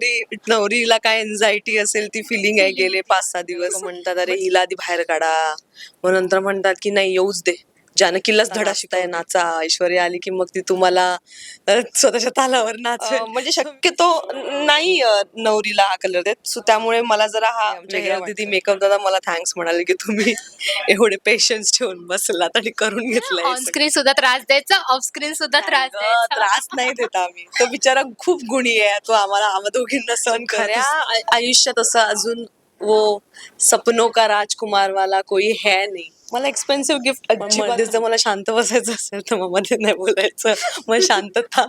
नवरी नवरीला काय एन्झायटी असेल ती फिलिंग आहे गेले पाच सहा दिवस. म्हणतात अरे हिला आधी बाहेर काढा. मग नंतर म्हणतात की नाही येऊच दे. जानकीलाच धडा शिकताय नाचा ऐश्वर्या आली की मग ती तुम्हाला अ, स्वतःच्या तालावर नाच म्हणजे शक्यतो नाही अ, नवरीला हा कलर देत. सो त्यामुळे मला जरा हा आमच्या दिदी मेकअप दादा मला थँक्स म्हणाले की तुम्ही एवढे पेशन्स ठेवून बसलात आणि करून घेतलंय हे ऑन सगळं. स्क्रीन सुद्धा त्रास द्यायचा ऑफ स्क्रीन सुद्धा त्रास द्यायचा. त्रास नाही देत आम्ही. तो बिचारा खूप गुणी आहे तो आम्हाला आम्हा दोघींना सहन खऱ्या आयुष्यात असं अजून वो सपनो का राजकुमार वाला कोई है नाही. मला एक्सपेन्सिव्ह गिफ्टमध्ये जर मला शांत बसायचं असेल तर मग मध्ये नाही बोलायचं. मग शांतता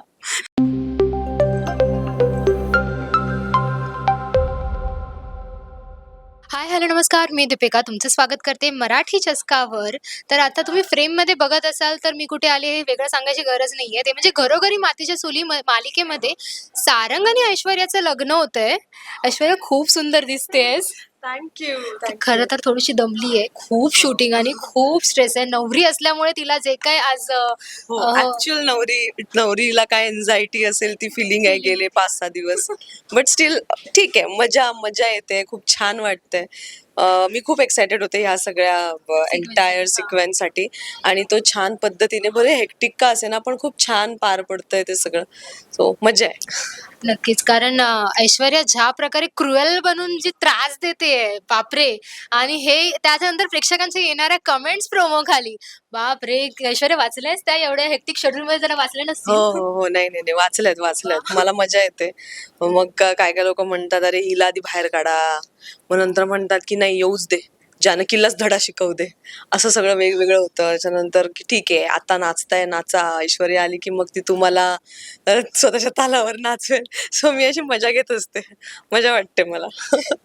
हाय हॅलो नमस्कार. मी दीपिका. तुमचं स्वागत करते मराठी चस्कावर. तर आता तुम्ही फ्रेममध्ये बघत असाल तर मी कुठे आले हे वेगळं सांगायची गरज नाहीये. ते म्हणजे घरोघरी मातीच्या चुली मालिकेमध्ये सारंग आणि ऐश्वर्याचं लग्न होतंय. ऐश्वर्या खूप सुंदर दिसतेस थँक्यू खरं तर थोडीशी दमली आहे. खूप शूटिंग आणि खूप स्ट्रेस आहे. नवरी असल्यामुळे तिला जे काय आज ऍक्च्युअल नवरी नवरीला काय एन्झायटी असेल ती फिलिंग आहे गेले पाच सहा दिवस. बट स्टील ठीक आहे. मजा मजा येते. खूप छान वाटतंय. मी खूप एक्सायटेड होते ह्या सगळ्या एंटायर सिक्वेन्ससाठी. आणि तो छान पद्धतीने बरे हेक्टिक का असे ना पण खूप छान पार पडतंय ते सगळं. सो मजा आहे. नक्कीच. कारण ऐश्वर्या ज्या प्रकारे क्रुएल बनून जी त्रास देते बापरे. आणि हे त्याच्यानंतर प्रेक्षकांच्या येणाऱ्या कमेंट्स प्रोमो खाली. बापरे ऐश्वर्या वाचल्यास त्या एवढ्या हेक्टिक शेड्यूल मध्ये? जरा वाचल्या हो नसतील? हो हो नाही नाही नाही. वाचल्यात वाचल्यात. मला मजा येते. मग काय काय लोक म्हणतात अरे हिला आधी बाहेर काढा. मग नंतर म्हणतात की नाही येऊच दे. जानकीलाच धडा शिकवू दे. असं सगळं वेगवेगळं होतं. त्याच्यानंतर की ठीक आहे आता नाचताय नाचा. ऐश्वर्या आली की मग ती तुम्हाला अ, स्वतःच्या तालावर नाचवेल. सो मी अशी मजा घेत असते. मजा वाटते मला.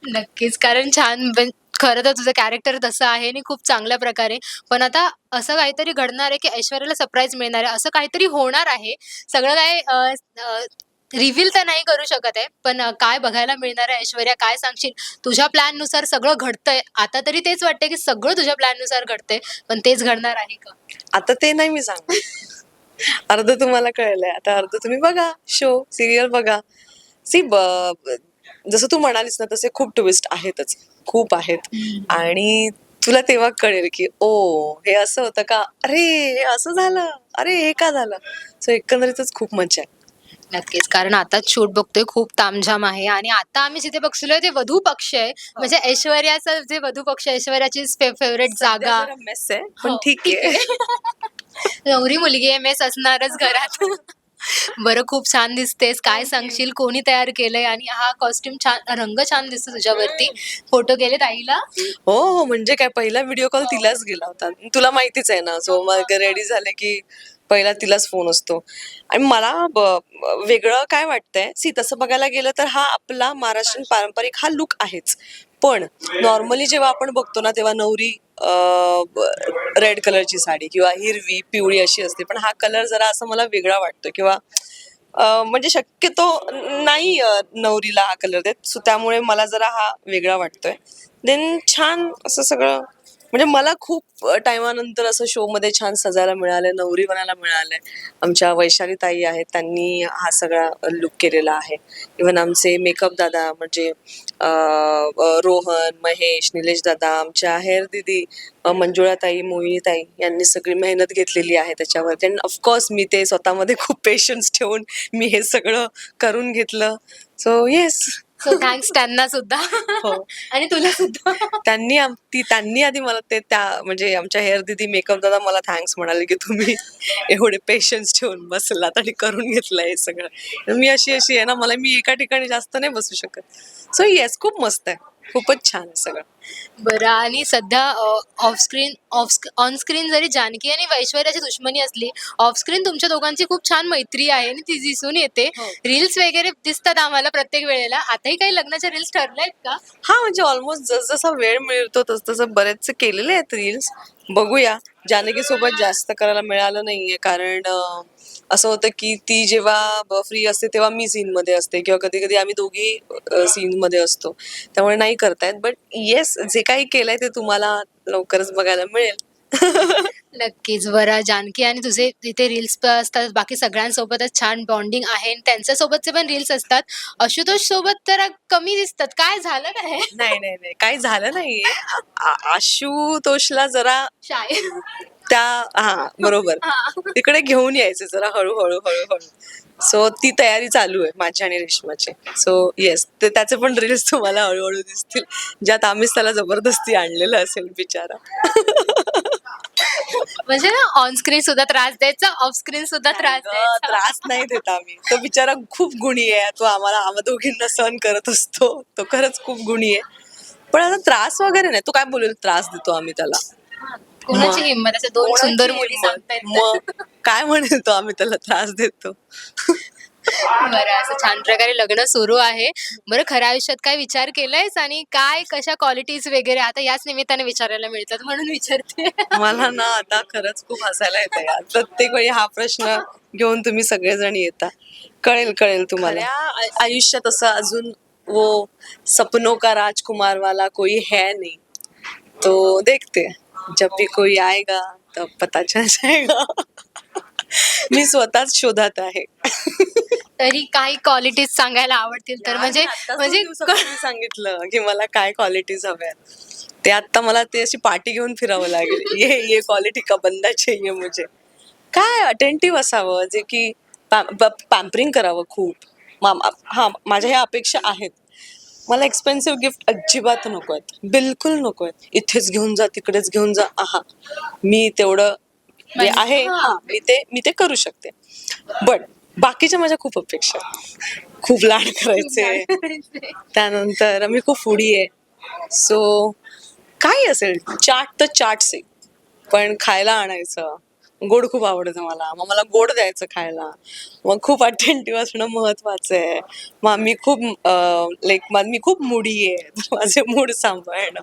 नक्कीच. कारण छान पण खरं तर तुझं कॅरेक्टर तसं आहे आणि खूप चांगल्या प्रकारे. पण आता असं काहीतरी घडणार आहे की ऐश्वर्याला सरप्राईज मिळणार आहे. असं काहीतरी होणार आहे. सगळं काय रिव्हील तर नाही करू शकत आहे. पण काय बघायला मिळणार आहे ऐश्वर्या? काय सांगशील? तुझ्या प्लॅननुसार सगळं घडतंय. आता तरी तेच वाटतंय की सगळं तुझ्या प्लॅननुसार घडतंय. पण तेच घडणार आहे का? आता ते नाही मी सांग अर्ध तुम्हाला कळलंय. आता अर्ध तुम्ही बघा. शो सिरियल बघा. सी जसं तू म्हणालीस ना तसे खूप ट्विस्ट आहेतच. खूप आहेत. आणि तुला तेव्हा कळेल की ओ हे असं होतं का? अरे हे असं झालं. अरे हे का झालं? सो एकंदरीतच खूप मजा आहे. नक्कीच. कारण आताच शूट बघतोय खूप तामझाम आहे. आणि आता आम्ही जिथे बघतोय ते वधू पक्ष आहे. म्हणजे ऐश्वर्याचं जे वधू पक्ष आहे, ऐश्वर्याची फेवरेट जागा. मेस आहे पण हो, ठीक आहे. नवरी मुलगी एम एस असणारच घरात. बरं खूप छान दिसतेस. काय सांगशील? कोणी तयार केलंय? आणि हा कॉस्ट्युम छान रंग छान दिसतो तुझ्यावरती. फोटो केले ताईला हो हो. म्हणजे काय पहिला व्हिडिओ कॉल तिलाच गेला होता. तुला माहितीच आहे ना. सो मग रेडी झाले की पहिला तिलाच फोन असतो. आणि मला वेगळं काय वाटतंय सी तसं बघायला गेलं तर हा आपला महाराष्ट्रीयन पारंपरिक हा लुक आहेच. पण नॉर्मली जेव्हा आपण बघतो ना तेव्हा नवरी रेड कलरची साडी किंवा हिरवी पिवळी अशी असते. पण हा कलर जरा असं मला वेगळा वाटतो किंवा म्हणजे शक्यतो नाही नवरीला हा कलर देत. सो त्यामुळे मला जरा हा वेगळा वाटतोय. देन छान असं सगळं म्हणजे मला खूप टायमानंतर असं शो मध्ये छान सजायला मिळालंय नवरी बनायला मिळालंय. आमच्या वैशाली ताई आहेत त्यांनी हा सगळा लुक केलेला आहे. इव्हन आमचे मेकअप दादा म्हणजे रोहन महेश निलेश दादा आमच्या हेअर दिदी मंजुळा ताई मोहिनी ताई यांनी सगळी मेहनत घेतलेली आहे त्याच्यावरती. अँड ऑफकोर्स मी ते स्वतःमध्ये खूप पेशन्स ठेवून मी हे सगळं करून घेतलं. सो येस सो थँक्स त्यांना सुद्धा. हो. आणि तुला सुद्धा. त्यांनी आम- ती त्यांनी आधी मला ते त्या म्हणजे आमच्या हेअर दिदी मेकअप दादा मला थँक्स म्हणाले की तुम्ही एवढे पेशन्स ठेवून बसलात आणि करून घेतलंय हे सगळं. मी अशी अशी आहे ना मला मी एका ठिकाणी जास्त नाही बसू शकत. सो येस खूप मस्त आहे. खूपच छान आहे सगळं. बरं आणि सध्या off screen off on screen जरी जानकी आणि ऐश्वर्याची दुश्मनी असली ऑफ स्क्रीन तुमच्या दोघांची खूप छान मैत्री आहे आणि ती दिसून येते. हो. रील्स वगैरे दिसतात आम्हाला प्रत्येक वेळेला. आताही काही लग्नाच्या रील्स ठरल्यात का? हा म्हणजे ऑलमोस्ट जसजसा वेळ मिळतो तस तसं बरेचसे केलेले आहेत रील्स बघूया. जानकी सोबत जास्त करायला मिळालं नाहीये कारण असं होतं की ती जेव्हा फ्री असते तेव्हा मी सीन मध्ये असते किंवा कधी कधी आम्ही दोघी सीन मध्ये असतो. त्यामुळे नाही करतायत बट येस जे काही केलंय ते तुम्हाला लवकरच बघायला मिळेल. नक्कीच. बरं जानकी आणि तुझे तिथे रील्स असतात. बाकी सगळ्यांसोबतच छान बॉन्डिंग आहे. आणि त्यांच्यासोबतचे पण रील्स असतात. आशुतोष सोबत तर कमी दिसतात. काय झालं काय नाही नाही नाही. काही झालं नाहीये. आ- आ- आशुतोषला जरा शाय. त्या हा बरोबर. तिकडे घेऊन यायचे जरा हळूहळू हळूहळू. सो ती तयारी चालू आहे माझी आणि रेशमाची. सो येस ते त्याचे पण रील्स तुम्हाला हळूहळू दिसतील. ज्यात आम्हीच त्याला जबरदस्ती आणलेलं असेल बिचारा. म्हणजे ना ऑन स्क्रीन सुद्धा त्रास द्यायचा ऑफ स्क्रीन सुद्धा त्रास द्यायचा. त्रास नाही देत आम्ही. तो बिचारा खूप गुणी आहे. तो आम्हाला आम्हा दोघींना सहन करत असतो. तो खरंच खूप गुणी आहे. पण आता त्रास वगैरे नाही. तो काय बोलेल? त्रास देतो आम्ही त्याला. कोणाची मग- हिंमत असे दोन सुंदर मुली हिंमत? सांगतायत मग काय म्हणेल तो आम्ही त्याला? त्रास देतो. बरं असं छान प्रकारे लग्न सुरू आहे. बरं खऱ्या आयुष्यात काय विचार केलायस? आणि काय कशा क्वालिटीज वगैरे? आता याच निमित्ताने विचारायला मिळतात म्हणून विचारते. मला ना आता खरंच खूप हसायला येतं यार. प्रत्येक वेळी हा प्रश्न घेऊन तुम्ही सगळेजण येता. कळेल कळेल तुम्हाला. आ- आयुष्यात असं अजून वो सपनों का राजकुमार वाला कोई है नहीं. तो देखते. जब भी कोई आएगा तब पता चल जाएगा। मी स्वतःच शोधात आहे. तरी काही क्वालिटीज सांगायला आवडतील तर म्हणजे म्हणजे म्हणजे सांगितलं की मला काय क्वालिटीज हव्यात. ते आता मला ते अशी पाठी घेऊन फिरावं लागेल. ये ये क्वालिटी का बंदा चाहिए मुझे? काय अटेंटिव्ह असावं? जे की पॅम्परिंग करावं खूप. मा- हा माझ्या ह्या अपेक्षा आहेत. मला एक्सपेन्सिव्ह गिफ्ट अजिबात नको आहेत. बिलकुल नको आहेत. इथेच घेऊन जा तिकडेच घेऊन जा. आहा. मी तेवढं जे आहे. हा, मी ते मी ते करू शकते. बट बाकीच्या माझ्या खूप अपेक्षा आहेत. खूप लाड करायचे. त्यानंतर मी खूप फुडी आहे. सो काही असेल? चाट तर चाट्स आहे. पण खायला आणायचं. गोड खूप आवडतं मला. मग मला गोड द्यायचं खायला. मग खूप अटेंटिव्ह असणं महत्वाचं आहे. मग मी खूप लाईक मी खूप मुडी आहे. तर माझे मूड सांभाळणं.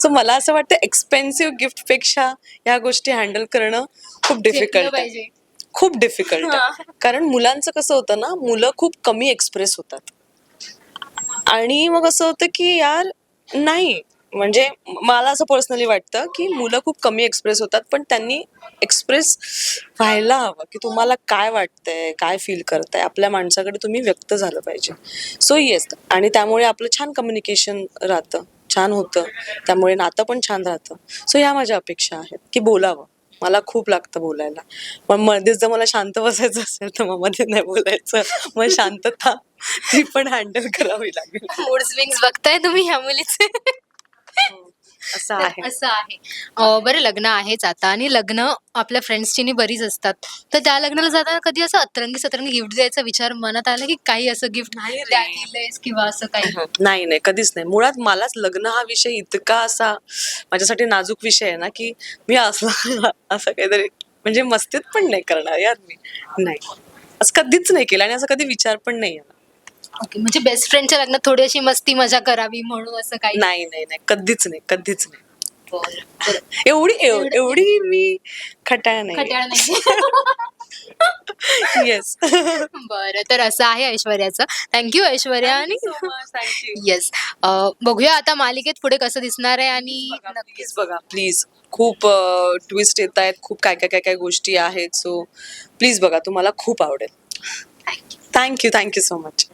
सो मला असं वाटतं एक्सपेन्सिव्ह गिफ्टपेक्षा या गोष्टी हँडल करणं खूप डिफिकल्ट आहे. खूप डिफिकल्ट आहे. कारण मुलांचं कसं होतं ना मुलं खूप कमी एक्सप्रेस होतात. आणि मग असं होतं की यार नाही. म्हणजे मला असं पर्सनली वाटतं की मुलं खूप कमी एक्सप्रेस होतात पण त्यांनी एक्सप्रेस व्हायला हवं की तुम्हाला काय वाटतंय काय फील करताय. आपल्या माणसाकडे तुम्ही व्यक्त झालं पाहिजे. सो येस आणि त्यामुळे आपलं छान कम्युनिकेशन राहतं. छान होतं. त्यामुळे नातं पण छान राहतं. सो ह्या माझ्या अपेक्षा आहेत की बोलावं. मला खूप लागतं बोलायला. पण मध्येच जर मला शांत बसायचं असेल तर मग मध्ये नाही बोलायचं. मग शांतता ती पण हँडल करावी लागेल. मूड स्विंग्स बघताय तुम्ही ह्या मुलीचे? असं आहे. असं आहे. अं, बरं लग्न आहेच आता. आणि लग्न आपल्या फ्रेंड्सची बरीच असतात. तर त्या लग्नाला जाताना कधी असं अतरंगी सतरंगी गिफ्ट द्यायचा विचार मनात आला की काही असं गिफ्ट नाही रे. किंवा असं काही? नाही नाही कधीच नाही. मुळात मलाच लग्न हा विषय इतका असा माझ्यासाठी नाजूक विषय आहे ना की मी असला असं काहीतरी म्हणजे मस्तीत पण नाही करणार यार मी. नाही. असं कधीच नाही केलं आणि असं कधी विचार पण नाही आला ओके म्हणजे बेस्ट फ्रेंडच्या लग्नात थोडी अशी मस्ती मजा करावी म्हणून असं काही? नाही नाही नाही. कधीच नाही कधीच नाही. बरं, बरं. एवढी एव- एवढी मी खटाळ नाही. खट्याळ नाही. येस बरं तर असं आहे ऐश्वर्याचं. थँक्यू ऐश्वर्या आणि येस बघूया आता मालिकेत पुढे कसं दिसणार आहे आणि प्लीज बघा प्लीज खूप ट्विस्ट येत आहेत खूप काय काय काय काय गोष्टी आहेत सो प्लीज बघा तुम्हाला खूप आवडेल. Thank you thank you thank you so much